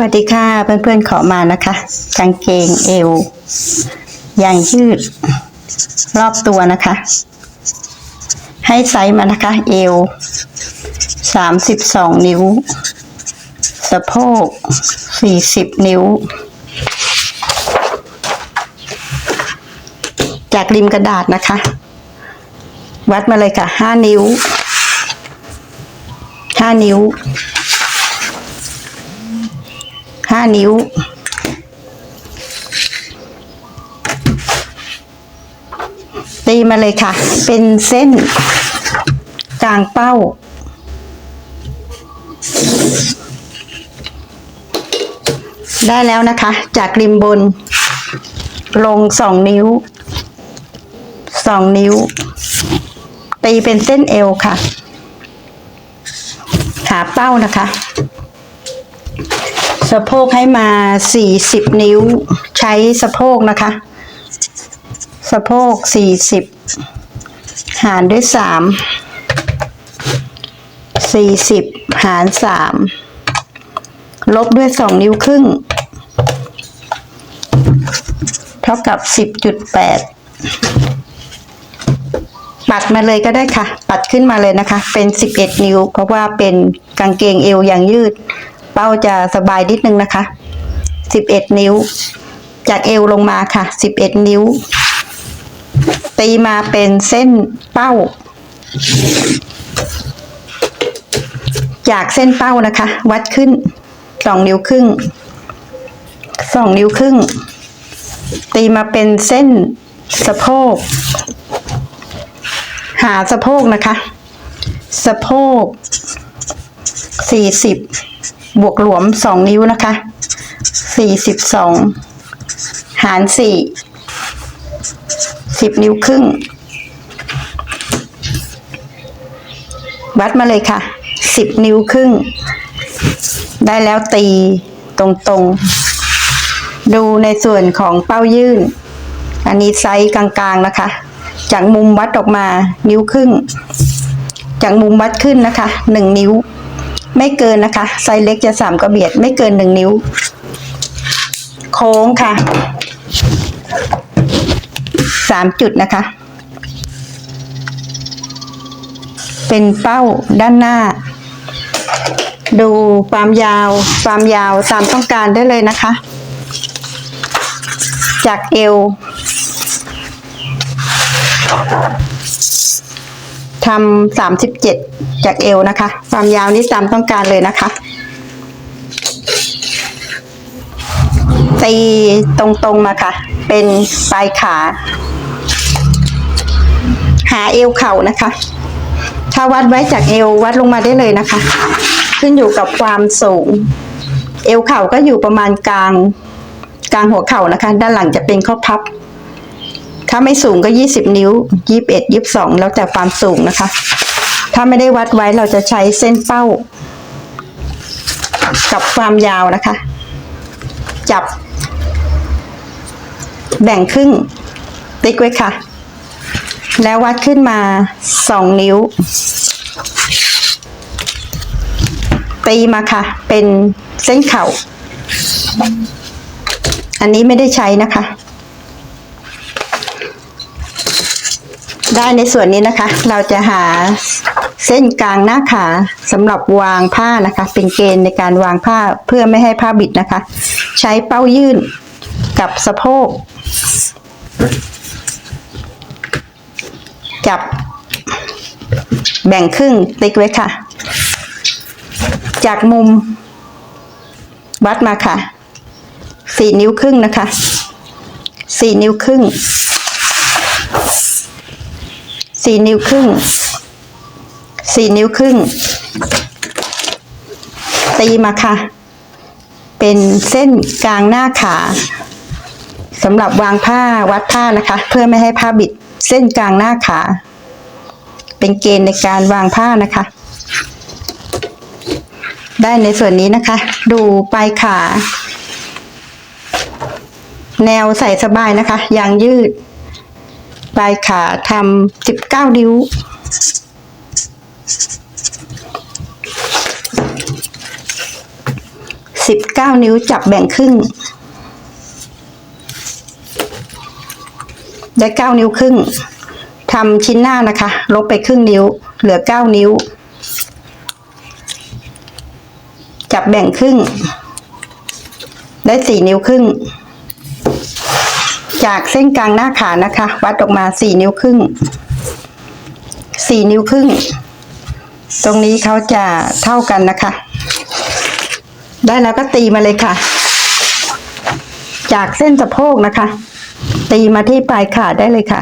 วัสดีค่ะเพื่อนๆขอมานะคะกางเกงเอว ยางยืด รอบตัวนะคะ ให้ไซส์มานะคะ เอวสามสิบสองนิ้ว สะโพกสี่สิบนิ้ว จากริมกระดาษนะคะ วัดมาเลยค่ะห้านิ้วห้านิ้ว นิ้ว ตีมาเลยค่ะ เป็นเส้นกลางเป้า ได้แล้วนะคะ จากริมบน ลงสองนิ้วสองนิ้ว ตีเป็นเส้นเอวค่ะ ขาเป้านะคะ สะโพกให้มาสี่สิบนิ้ว ใช้สะโพกนะคะ สะโพกสี่สิบหารด้วยสามสี่สิบหารสามลบด้วยสองนิ้วครึ่ง เท่ากับสิบจุดแปดปัดมาเลยก็ได้ค่ะ ปัดขึ้นมาเลยนะคะ เป็นสิบเอ็ดนิ้ว เพราะว่าเป็นกางเกงเอวอย่างยืด เป้าจะสบายนิดนึงนะคะสิบเอ็ดนิ้ว จากเอวลงมาค่ะสิบเอ็ดนิ้ว ตีมาเป็นเส้นเป้า จากเส้นเป้านะคะ วัดขึ้นสองนิ้วครึ่งสองนิ้วครึ่ง ตีมาเป็นเส้นสะโพก หาสะโพกนะคะ สะโพกสี่สิ บวกหลวมสองนิ้วนะคะสี่สิบสองหารสี่สิบนิ้วครึ่ง วัดมาเลยค่ะสิบนิ้วครึ่ง ได้แล้วตีตรงๆ ดูในส่วนของเป้ายื่น อันนี้ไซส์กลางๆนะคะ จากมุมวัดออกมานิ้วครึ่ง จากมุมวัดขึ้นนะคะหนึ่งนิ้ว ไม่เกินนะคะ ไซส์เล็กจะสามกระเบียด ไม่เกินหนึ่งนิ้ว โค้งค่ะสามจุดนะคะ เป็นเป้าด้านหน้า ดูความยาว ความยาวตามต้องการได้เลยนะคะ จากเอว ทำสามสิบเจ็ดจากเอวนะคะ ความยาวนี้ตามต้องการเลยนะคะตีตรงๆมาค่ะ เป็นปลายขา หาเอวเข่านะคะ ถ้าวัดไว้จากเอววัดลงมาได้เลยนะคะ ขึ้นอยู่กับความสูง เอวเข่าก็อยู่ประมาณกลางกลางหัวเข่านะคะ ด้านหลังจะเป็นข้อพับ ถ้าไม่สูงก็ยี่สิบนิ้วยี่สิบเอ็ดยี่สิบสองแล้วแต่ความสูงนะคะ ถ้าไม่ได้วัดไว้เราจะใช้เส้นเป้า กับความยาวนะคะ จับ แบ่งครึ่ง ติ๊กไว้ค่ะ แล้ววัดขึ้นมาสองนิ้ว ตีมาค่ะ เป็นเส้นเข่า อันนี้ไม่ได้ใช้นะคะ ได้ในส่วนนี้นะคะ เราจะหาเส้นกลางหน้าขาสำหรับวางผ้านะคะ เป็นเกณฑ์ในการวางผ้าเพื่อไม่ให้ผ้าบิดนะคะ ใช้เป้ายื่นกับสะโพก จับ แบ่งครึ่งติ๊กไว้ค่ะ จากมุม วัดมาค่ะสี่นิ้วครึ่งนะคะสี่นิ้วครึ่ง สี่นิ้วครึ่งสี่นิ้วครึ่ง ตีมาค่ะ เป็นเส้นกลางหน้าขาสำหรับวางผ้าวัดผ้านะคะ เพื่อไม่ให้ผ้าบิดเส้นกลางหน้าขา เป็นเกณฑ์ในการวางผ้านะคะ ได้ในส่วนนี้นะคะ ดูปลายขา แนวใส่สบายนะคะ ยางยืด ปลายขาทำสิบเก้านิ้ว สิบเก้านิ้วจับแบ่งครึ่ง ได้เก้านิ้วครึ่งทำชิ้นหน้านะคะ ลบไปครึ่งนิ้ว เหลือเก้านิ้ว จับแบ่งครึ่ง ได้สี่นิ้วครึ่ง จากเส้นกลางหน้าขานะคะ วัดออกมาสี่นิ้วครึ่งสี่นิ้วครึ่ง ตรงนี้เขาจะเท่ากันนะคะ ได้แล้วก็ตีมาเลยค่ะ จากเส้นสะโพกนะคะ ตีมาที่ปลายขาได้เลยค่ะ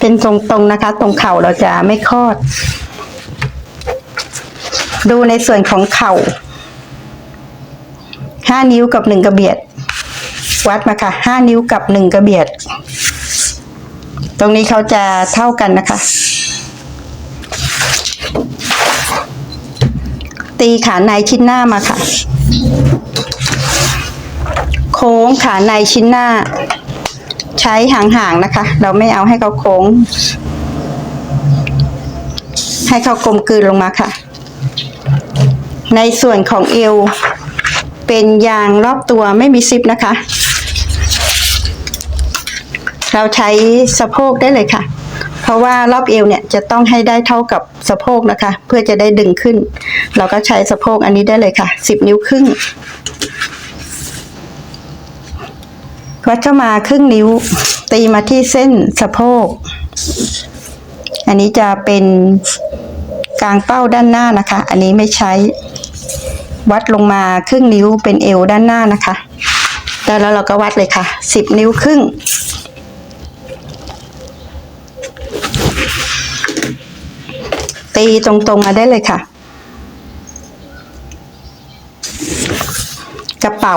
เป็นตรงๆนะคะ ตรงเข่าเราจะไม่คลอด ดูในส่วนของเข่าห้านิ้วกับหนึ่งกระเบียด วัดมาค่ะห้านิ้วกับหนึ่งกระเบียด ตรงนี้เขาจะเท่ากันนะคะ ตีขาในชิ้นหน้ามาค่ะ โค้งขาในชิ้นหน้า ใช้ห่างๆนะคะ เราไม่เอาให้เขาโค้ง ให้เขากลมกลืนลงมาค่ะ ในส่วนของเอวเป็นยางรอบตัวไม่มีซิปนะคะ เราใช้สะโพกได้เลยค่ะ เพราะว่ารอบเอวเนี่ยจะต้องให้ได้เท่ากับสะโพกนะคะ เพื่อจะได้ดึงขึ้น เราก็ใช้สะโพกอันนี้ได้เลยค่ะสิบนิ้วครึ่งวัดเข้ามาครึ่งนิ้ว ตีมาที่เส้นสะโพก อันนี้จะเป็นกลางเป้าด้านหน้านะคะ อันนี้ไม่ใช้ วัดลงมาครึ่งนิ้วเป็นเอวด้านหน้านะคะได้แล้วเราก็วัดเลยค่ะสิบนิ้วครึ่ง ตีตรงๆมาได้เลยค่ะ กระเป๋า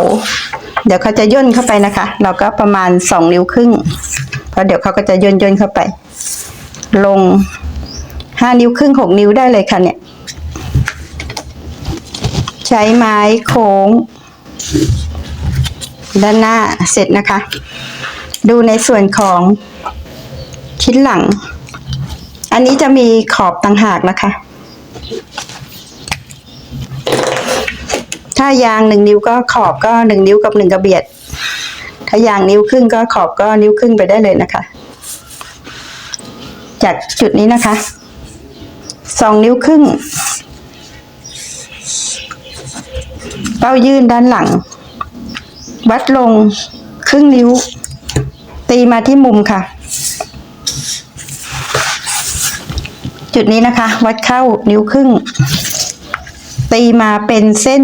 เดี๋ยวเขาจะย่นเข้าไปนะคะ เราก็ประมาณสองนิ้วครึ่ง เพราะเดี๋ยวเขาก็จะย่นย่นๆเข้าไป ลงห้านิ้วครึ่งหกนิ้วได้เลยค่ะเนี่ย ใช้ไม้โค้ง ด้านหน้าเสร็จนะคะ ดูในส่วนของชิ้นหลัง อันนี้จะมีขอบต่างหากนะคะ ถ้ายางหนึ่งนิ้วก็ขอบก็หนึ่งนิ้วกับหนึ่งกระเบียด ถ้ายางนิ้วครึ่งก็ขอบก็นิ้วครึ่งไปได้เลยนะคะ จากจุดนี้นะคะ สองนิ้วครึ่ง เป้ายื่นด้านหลัง วัดลงครึ่งนิ้ว ตีมาที่มุมค่ะ จุดนี้นะคะ วัดเข้านิ้วครึ่ง ตีมาเป็นเส้น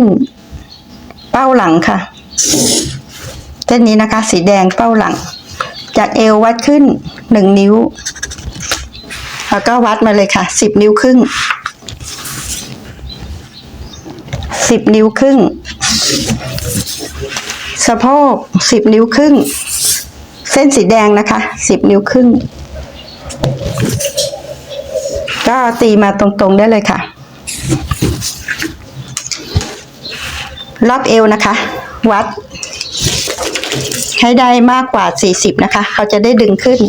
เป้าหลังค่ะ เส้นนี้นะคะ สีแดงเป้าหลัง จากเอววัดขึ้นหนึ่งนิ้ว แล้วก็วัดมาเลยค่ะสิบนิ้วครึ่งสิบนิ้วครึ่งสะโพกสิบนิ้วครึ่ง เส้นสีแดงนะคะสิบนิ้วครึ่ง ก็ตีมาตรงๆได้เลยค่ะ รอบเอวนะคะ วัด ให้ได้มากกว่า 40 นะคะ เขาจะได้ดึงขึ้น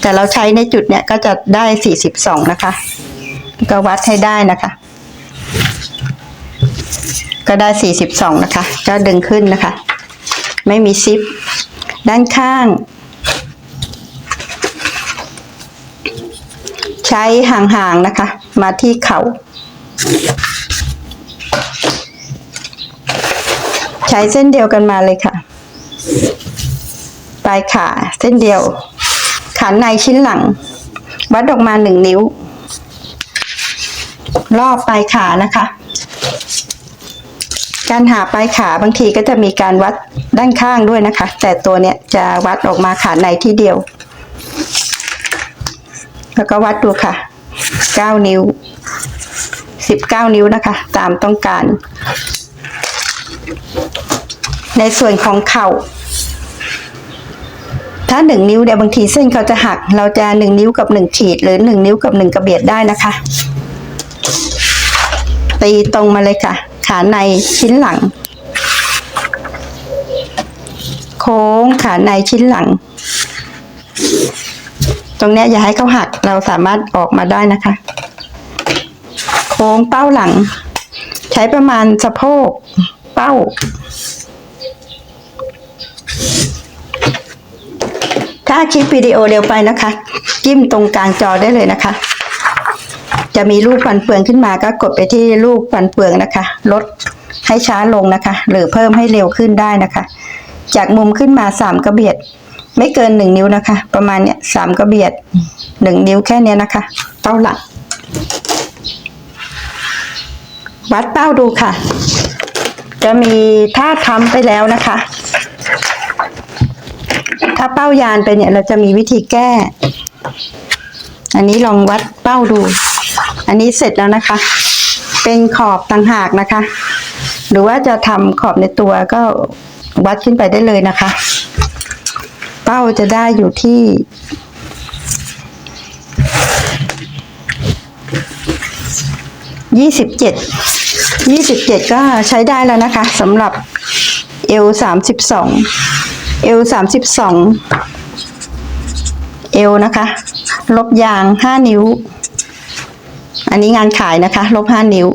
แต่เราใช้ในจุดเนี้ยก็จะได้ 42 นะคะ ก็วัดให้ได้นะคะ ก็ได้ 42 นะคะ ก็ดึงขึ้นนะคะ ไม่มีซิป ด้านข้าง ใช้ห่างๆนะคะ มาที่เขา่าใช้เส้นเดียวกันมาเลยค่ะ ปลายขาเส้นเดียว ขาในชิ้นหลัง วัดออกมาหนึ่งนิ้ว รอบปลายขานะคะ การหาปลายขาบางทีก็จะมีการวัดด้านข้างด้วยนะคะ แต่ตัวเนี้ยจะวัดออกมาขาในที่เดียว แล้วก็วัดดูค่ะเก้านิ้วสิบเก้านิ้วนะคะ ตามต้องการ ในส่วนของเข่า ถ้าหนึ่งนิ้วเดี๋ยวบางทีเส้นเขาจะหัก เราจะหนึ่งนิ้วกับหนึ่งขีด หรือหนึ่งนิ้วกับหนึ่งกระเบียดได้นะคะ ตีตรงมาเลยค่ะ ขาในชิ้นหลัง โค้งขาในชิ้นหลัง ตรงเนี้ยอย่าให้เขาหักเราสามารถออกมาได้นะคะ โค้งเป้าหลัง ใช้ประมาณสะโพกเป้า ถ้าคลิปวิดีโอเร็วไปนะคะ จิ้มตรงกลางจอได้เลยนะคะ จะมีรูปฟันเฟืองขึ้นมาก็กดไปที่รูปฟันเฟืองนะคะ ลดให้ช้าลงนะคะ หรือเพิ่มให้เร็วขึ้นได้นะคะ จากมุมขึ้นมาสามกระเบียด ไม่เกินหนึ่งนิ้วนะคะ ประมาณเนี้ยสามกระเบียดหนึ่งนิ้วแค่เนี้ยนะคะ เป้าหลัก วัดเป้าดูค่ะ จะมีถ้าทำไปแล้วนะคะ ถ้าเป้ายานไปเนี่ยเราจะมีวิธีแก้ อันนี้ลองวัดเป้าดู อันนี้เสร็จแล้วนะคะ เป็นขอบต่างหากนะคะ หรือว่าจะทำขอบในตัวก็วัดขึ้นไปได้เลยนะคะ เป้าจะได้อยู่ที่ยี่สิบเจ็ดยี่สิบเจ็ดก็ใช้ได้แล้วนะคะสำหรับเอลสามสิบสองเอลสามสิบสองเอลนะคะ ลบยางห้านิ้ว อันนี้งานขายนะคะ ลบห้านิ้ว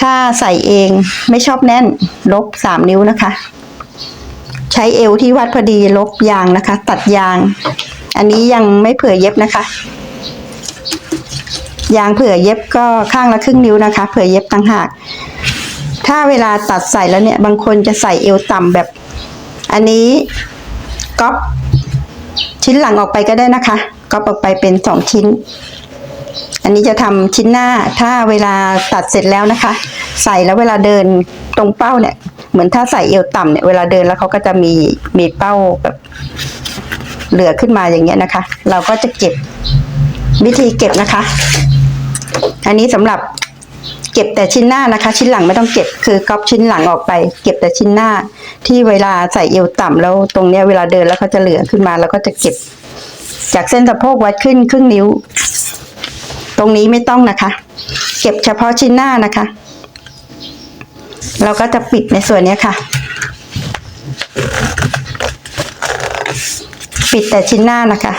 ถ้าใส่เองไม่ชอบแน่น ลบสามนิ้วนะคะ ใช้เอวที่วัดพอดีลบยางนะคะ ตัดยาง อันนี้ยังไม่เผื่อเย็บนะคะ ยางเผื่อเย็บก็ข้างละครึ่งนิ้วนะคะ เผื่อเย็บต่างหาก ถ้าเวลาตัดใส่แล้วเนี่ย บางคนจะใส่เอวต่ำแบบ อันนี้ก๊อปชิ้นหลังออกไปก็ได้นะคะก๊อปออกไปเป็นสองชิ้น อันนี้จะทำชิ้นหน้าถ้าเวลาตัดเสร็จแล้วนะคะ ใส่แล้วเวลาเดินตรงเป้าเนี่ย เหมือนถ้าใส่เอวต่ำเนี่ยเวลาเดินแล้วเขาก็จะมีมีเป้าแบบเหลือขึ้นมาอย่างเงี้ยนะคะ เราก็จะเก็บวิธีเก็บนะคะ อันนี้สำหรับเก็บแต่ชิ้นหน้านะคะ ชิ้นหลังไม่ต้องเก็บคือก๊อปชิ้นหลังออกไป เก็บแต่ชิ้นหน้า ที่เวลาใส่เอวต่ำแล้วตรงเนี้ยเวลาเดินแล้วเขาจะเหลือขึ้นมา แล้วก็จะเก็บ จากเส้นสะโพกวัดขึ้นครึ่งนิ้ว รงนี้ไม่ต้องนะคะ เก็บเฉพาะชิ้นหน้านะคะ เราก็จะปิดในส่วนนี้ค่ะ ปิดแต่ชิ้นหน้านะคะ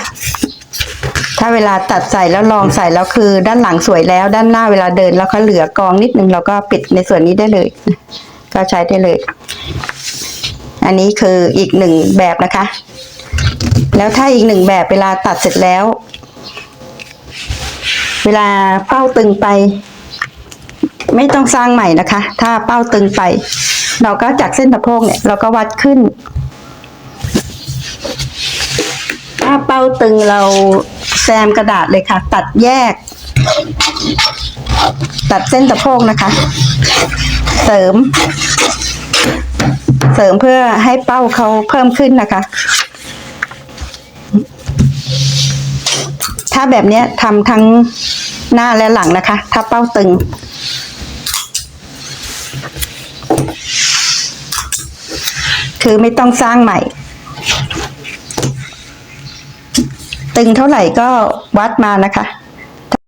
ถ้าเวลาตัดใส่แล้วลองใส่แล้วคือ ด้านหลังสวยแล้ว ด้านหน้าเวลาเดินแล้วเขาเหลือกองนิดนึงเราก็ปิดในส่วนนี้ได้เลย ก็ใช้ได้เลย อันนี้คืออีกหนึ่งแบบนะคะแล้วถ้าอีกหนึ่งแบบเวลาตัดเสร็จแล้ว เวลาเป้าตึงไป ไม่ต้องสร้างใหม่นะคะ ถ้าเป้าตึงไป เราก็จากเส้นสะโพกเนี่ย เราก็วัดขึ้น ถ้าเป้าตึงเราแซมกระดาษเลยค่ะ ตัดแยก ตัดเส้นสะโพกนะคะ เสริม เสริมเพื่อให้เป้าเขาเพิ่มขึ้นนะคะ ถ้าแบบเนี้ยทำทั้งหน้าและหลังนะคะ ถ้าเป้าตึง คือไม่ต้องสร้างใหม่ ตึงเท่าไหร่ก็วัดมานะคะ